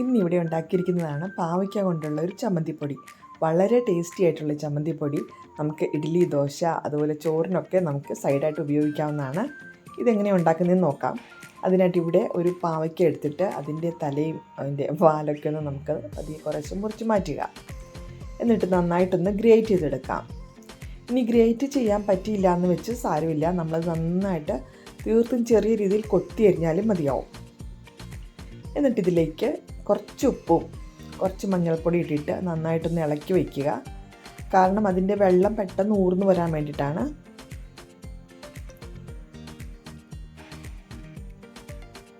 ഇന്നിവിടെ ഉണ്ടാക്കിയിരിക്കുന്നതാണ് പാവയ്ക്ക കൊണ്ടുള്ള ഒരു ചമ്മന്തിപ്പൊടി. വളരെ ടേസ്റ്റി ആയിട്ടുള്ള ചമ്മന്തിപ്പൊടി. നമുക്ക് ഇഡ്ഡലി ദോശ അതുപോലെ ചോറിനൊക്കെ നമുക്ക് സൈഡായിട്ട് ഉപയോഗിക്കാവുന്നതാണ്. ഇതെങ്ങനെ ഉണ്ടാക്കുന്നതെന്ന് നോക്കാം. അതിനായിട്ട് ഇവിടെ ഒരു പാവയ്ക്ക എടുത്തിട്ട് അതിന്റെ തലയും അതിന്റെ വാലൊക്കെ ഒന്ന് നമുക്ക് പതിയെ കുറച്ച് മുറിച്ച് മാറ്റുക. എന്നിട്ട് നന്നായിട്ടൊന്ന് ഗ്രേറ്റ് ചെയ്തെടുക്കാം. ഇനി ഗ്രേറ്റ് ചെയ്യാൻ പറ്റിയില്ല എന്ന് വെച്ച് സാരമില്ല. നമ്മൾ നന്നായിട്ട് തീർത്തും ചെറിയ രീതിയിൽ കൊത്തി എറിഞ്ഞാലും മതിയാവും. എന്നിട്ട് ഇതിലേക്ക് കുറച്ച് ഉപ്പും കുറച്ച് മഞ്ഞൾപ്പൊടി ഇട്ടിട്ട് നന്നായിട്ടൊന്ന് ഇളക്കി വയ്ക്കുക. കാരണം അതിന്റെ വെള്ളം പെട്ടെന്ന് ഊർന്നു വരാൻ വേണ്ടിയിട്ടാണ്.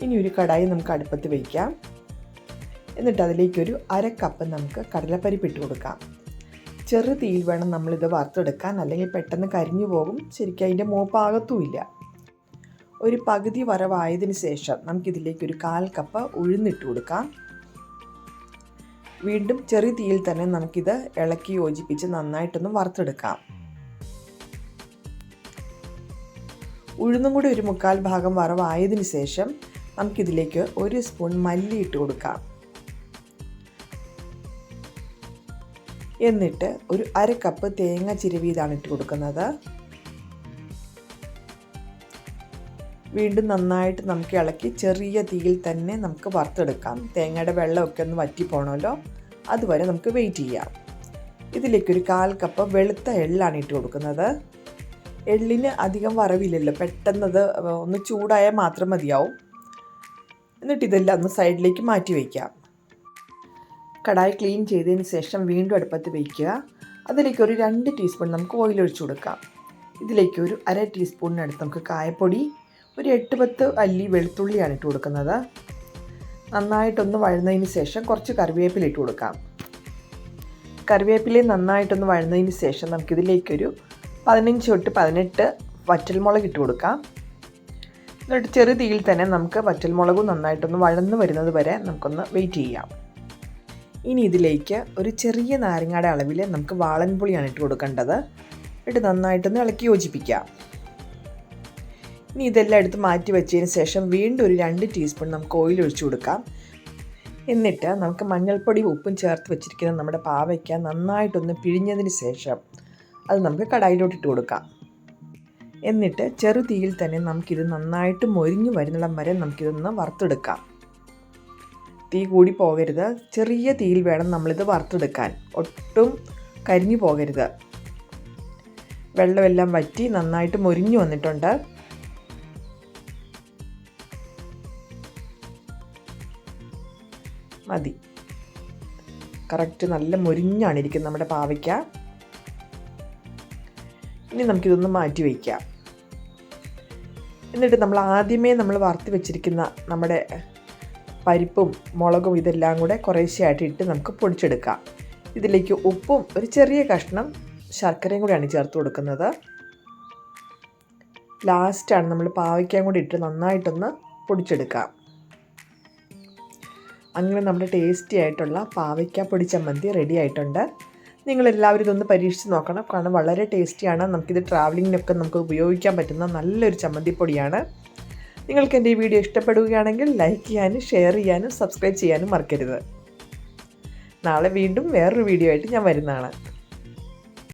ഇനി ഒരു കടായി നമുക്ക് അടുപ്പത്ത് വയ്ക്കാം. എന്നിട്ട് അതിലേക്കൊരു അര കപ്പ് നമുക്ക് കടലപ്പരിപ്പ് ഇട്ട് കൊടുക്കാം. ചെറു തീയിൽ വേണം നമ്മളിത് വറുത്തെടുക്കാൻ. അല്ലെങ്കിൽ പെട്ടെന്ന് കരിഞ്ഞു പോകും. ശരിക്കും അതിന്റെ മോപ്പാകത്തുമില്ല. ഒരു പകുതി വരവായതിന് ശേഷം നമുക്കിതിലേക്ക് ഒരു കാൽ കപ്പ് ഉഴുന്നിട്ട് കൊടുക്കാം. വീണ്ടും ചെറിയ തീയിൽ തന്നെ നമുക്കിത് ഇളക്കി യോജിപ്പിച്ച് നന്നായിട്ടൊന്ന് വറുത്തെടുക്കാം. ഉഴുന്നും കൂടി ഒരു മുക്കാൽ ഭാഗം വറവായതിന് ശേഷം നമുക്കിതിലേക്ക് ഒരു സ്പൂൺ മല്ലി ഇട്ട് കൊടുക്കാം. എന്നിട്ട് ഒരു അര കപ്പ് തേങ്ങ ചിരവിയതാണ് ഇട്ട് കൊടുക്കുന്നത്. വീണ്ടും നന്നായിട്ട് നമുക്ക് ഇളക്കി ചെറിയ തീയിൽ തന്നെ നമുക്ക് വറുത്തെടുക്കാം. തേങ്ങയുടെ വെള്ളമൊക്കെ ഒന്ന് വറ്റി പോകണമല്ലോ അതുവരെ നമുക്ക് വെയിറ്റ് ചെയ്യാം. ഇതിലേക്കൊരു കാൽ കപ്പ് വെളുത്ത എള്ളാണ് ഇട്ട് കൊടുക്കുന്നത്. എള്ളിന് അധികം വറവില്ലല്ലോ. പെട്ടെന്നത് ഒന്ന് ചൂടായാൽ മാത്രം മതിയാവും. എന്നിട്ട് ഇതെല്ലാം ഒന്ന് സൈഡിലേക്ക് മാറ്റി വയ്ക്കാം. കടായി ക്ലീൻ ചെയ്തതിന് ശേഷം വീണ്ടും അടുപ്പത്ത് വയ്ക്കുക. അതിലേക്ക് ഒരു രണ്ട് ടീസ്പൂൺ നമുക്ക് ഓയിൽ ഒഴിച്ചു കൊടുക്കാം. ഇതിലേക്ക് ഒരു അര ടീസ്പൂണിനടുത്ത് നമുക്ക് കായപ്പൊടി ഒരു എട്ട് പത്ത് അല്ലി വെളുത്തുള്ളിയാണ് ഇട്ട് കൊടുക്കുന്നത്. നന്നായിട്ടൊന്ന് വഴുന്നതിന് ശേഷം കുറച്ച് കറിവേപ്പില ഇട്ട് കൊടുക്കാം. കറിവേപ്പില നന്നായിട്ടൊന്ന് വഴുന്നതിന് ശേഷം നമുക്കിതിലേക്കൊരു പതിനഞ്ച് തൊട്ട് പതിനെട്ട് വറ്റൽമുളക് ഇട്ട് കൊടുക്കാം. എന്നിട്ട് ചെറു തീയിൽ തന്നെ നമുക്ക് വറ്റൽമുളകും നന്നായിട്ടൊന്ന് വഴന്ന് വരുന്നത് വരെ നമുക്കൊന്ന് വെയിറ്റ് ചെയ്യാം. ഇനി ഇതിലേക്ക് ഒരു ചെറിയ നാരങ്ങയുടെ അളവിൽ നമുക്ക് വാളൻപുളിയാണ് ഇട്ട് കൊടുക്കേണ്ടത്. എന്നിട്ട് നന്നായിട്ടൊന്ന് ഇളക്കി യോജിപ്പിക്കാം. ഇനി ഇതെല്ലാം എടുത്ത് മാറ്റി വെച്ചതിന് ശേഷം വീണ്ടും ഒരു രണ്ട് ടീസ്പൂൺ നമുക്ക് ഓയിൽ ഒഴിച്ചു കൊടുക്കാം. എന്നിട്ട് നമുക്ക് മഞ്ഞൾപ്പൊടി ഉപ്പും ചേർത്ത് വെച്ചിരിക്കുന്ന നമ്മുടെ പാവയ്ക്ക നന്നായിട്ടൊന്ന് പിഴിഞ്ഞതിന് ശേഷം അത് നമുക്ക് കടായിലോട്ട് ഇട്ട് കൊടുക്കാം. എന്നിട്ട് ചെറു തീയിൽ തന്നെ നമുക്കിത് നന്നായിട്ട് മൊരിഞ്ഞു വരുന്നിടം വരെ നമുക്കിതൊന്ന് വറുത്തെടുക്കാം. തീ കൂടി പോകരുത്. ചെറിയ തീയിൽ വേണം നമ്മളിത് വറുത്തെടുക്കാൻ. ഒട്ടും കരിഞ്ഞു പോകരുത്. വെള്ളമെല്ലാം വറ്റി നന്നായിട്ട് മൊരിഞ്ഞു വന്നിട്ടുണ്ട്. മതി. കറക്റ്റ് നല്ല മുരിഞ്ഞാണ് ഇരിക്കുന്നത് നമ്മുടെ പാവയ്ക്ക. ഇനി നമുക്കിതൊന്ന് മാറ്റി വയ്ക്കാം. എന്നിട്ട് നമ്മൾ ആദ്യമേ നമ്മൾ വറുത്ത് വെച്ചിരിക്കുന്ന നമ്മുടെ പരിപ്പും മുളകും ഇതെല്ലാം കൂടെ കുറേശ്ശെയായിട്ട് ഇട്ട് നമുക്ക് പൊടിച്ചെടുക്കാം. ഇതിലേക്ക് ഉപ്പും ഒരു ചെറിയ കഷ്ണം ശർക്കരയും കൂടെയാണ് ചേർത്ത് കൊടുക്കുന്നത്. ലാസ്റ്റാണ് നമ്മൾ പാവയ്ക്കാൻ കൂടി ഇട്ട് നന്നായിട്ടൊന്ന് പൊടിച്ചെടുക്കാം. അങ്ങനെ നമ്മുടെ ടേസ്റ്റി ആയിട്ടുള്ള പാവയ്ക്ക പൊടി ചമ്മന്തി റെഡി ആയിട്ടുണ്ട്. നിങ്ങളെല്ലാവരും ഇതൊന്ന് പരീക്ഷിച്ച് നോക്കണം. കാരണം വളരെ ടേസ്റ്റിയാണ് നമുക്കിത് ട്രാവലിങ്ങിനൊക്കെ നമുക്ക് ഉപയോഗിക്കാൻ പറ്റുന്ന നല്ലൊരു ചമ്മന്തിപ്പൊടിയാണ്. നിങ്ങൾക്ക് എന്റെ ഈ വീഡിയോ ഇഷ്ടപ്പെടുകയാണെങ്കിൽ ലൈക്ക് ചെയ്യാനും ഷെയർ ചെയ്യാനും സബ്സ്ക്രൈബ് ചെയ്യാനും മറക്കരുത്. നാളെ വീണ്ടും വേറൊരു വീഡിയോ ആയിട്ട് ഞാൻ വരുന്നതാണ്.